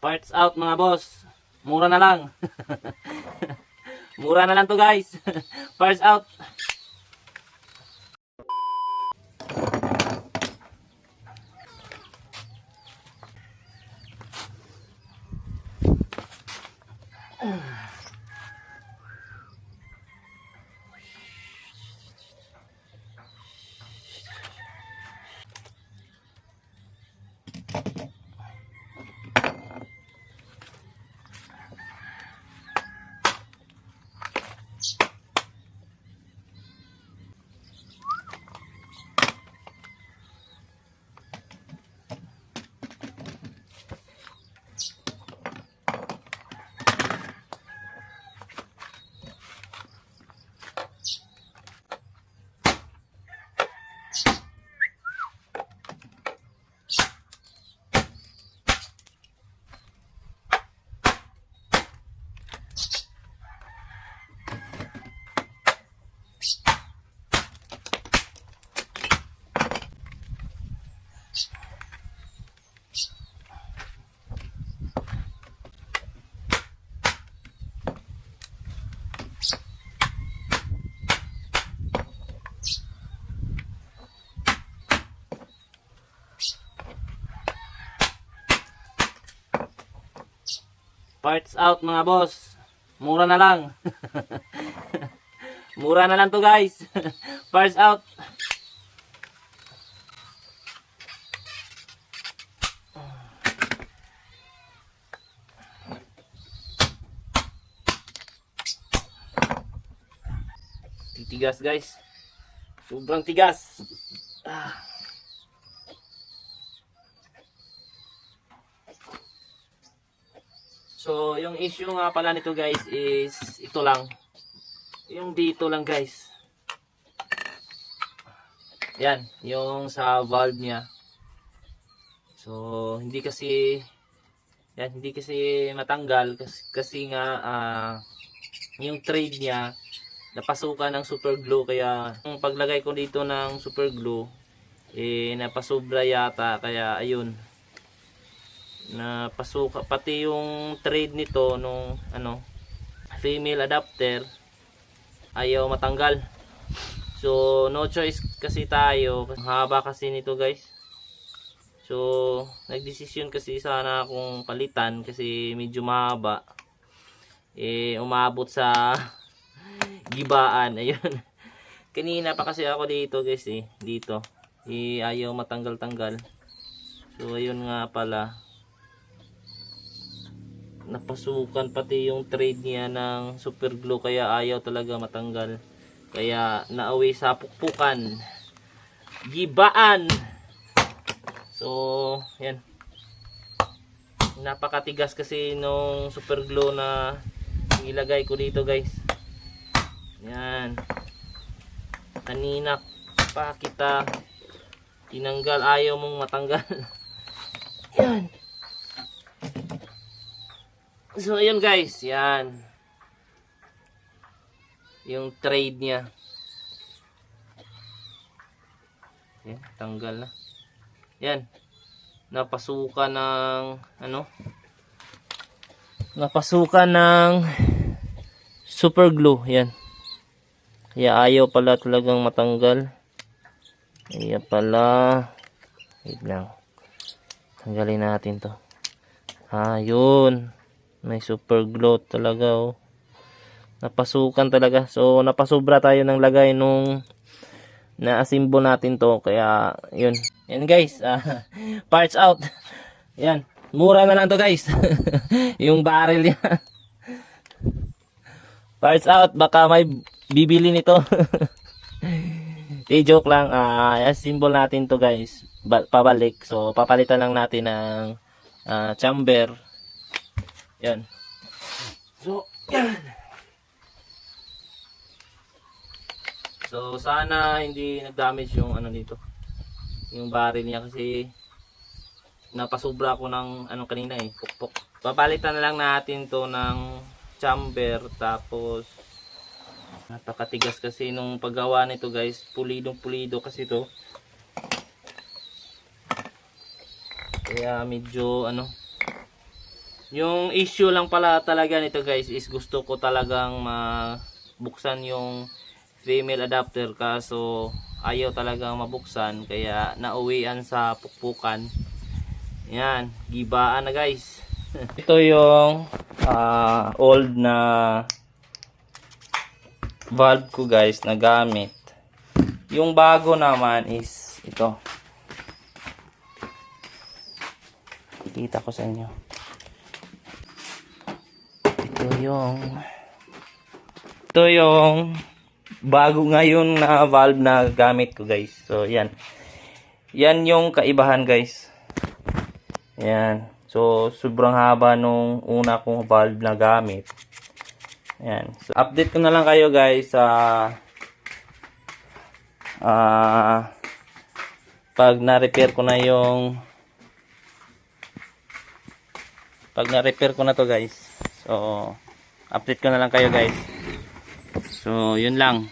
Parts out mga boss. Mura na lang. Mura na lang to guys. Parts out. Parts out mga boss. Mura na lang. Mura na lang to guys. Parts out. Titigas guys. Sobrang tigas. Ah. So, yung issue nga pala nito guys is ito lang. Yung dito lang guys. Yan, yung sa valve niya. So, hindi kasi yan, hindi kasi matanggal kasi, kasi nga ah, yung trade niya napasukan ng super glue kaya yung paglagay ko dito ng super glue eh napasobra yata kaya ayun na pasuka pati yung trade nito nung ano female adapter ayaw matanggal. So no choice kasi tayo. Haba kasi nito guys. So nagdesisyon kasi sana akong palitan kasi medyo mahaba. Eh umabot sa gibaan. Ayun. Kanina pa kasi ako dito guys eh. Dito. Eh ayaw matanggal tanggal so ayun nga pala napasukan pati yung trade niya ng super glue kaya ayaw talaga matanggal. Kaya nauwi sa pukpukan. Gibaan! So yan. Napakatigas kasi nung super glue na ilagay ko dito guys. Yan. Kanina pa kita tinanggal. Ayaw mong matanggal. Yan So, ayun guys. Yan. Yung trade niya. Yan, tanggal na. Yan. Napasukan ng, ano? Napasukan ng super glue. Yan. Kaya ayaw pala talagang matanggal. Kaya pala. Wait lang. Tanggalin natin to. Ah, yun. May super glow talaga oh. Napasukan talaga. So napasobra tayo ng lagay nung na-assemble natin to. Kaya yun. Yan guys. ah, parts out. Yan. Mura na lang to guys. yung barrel niya. parts out. Baka may bibili nito. Eh, joke lang. Ah, assemble natin to guys. Ba- pabalik. So papalitan lang natin ng ah, chamber. Yan. So, yan. So, sana hindi nag-damage yung ano dito. Yung barrel niya kasi napasubra ko ng ano kanina eh, pukpok. Papalitan na lang natin to ng chamber tapos napakatigas kasi nung paggawa nito guys, pulidong pulido kasi to. Kaya medyo ano Yung issue lang pala talaga nito guys is gusto ko talagang mabuksan yung female adapter kaso ayaw talagang mabuksan kaya nauwian sa pukpukan. Yan, gibaan na guys. Ito yung ah, old na valve ko guys na gamit. Yung bago naman is ito. Ikita ko sa inyo. Ito yung bago ngayon na valve na gamit ko guys. So yan. Yan yung kaibahan guys. Yan. So sobrang haba nung una kong valve na gamit. Yan. So update ko na lang kayo guys sa ah pag na-repair ko na yung pag na-repair ko na to guys. So update ko na lang kayo guys. So yun lang.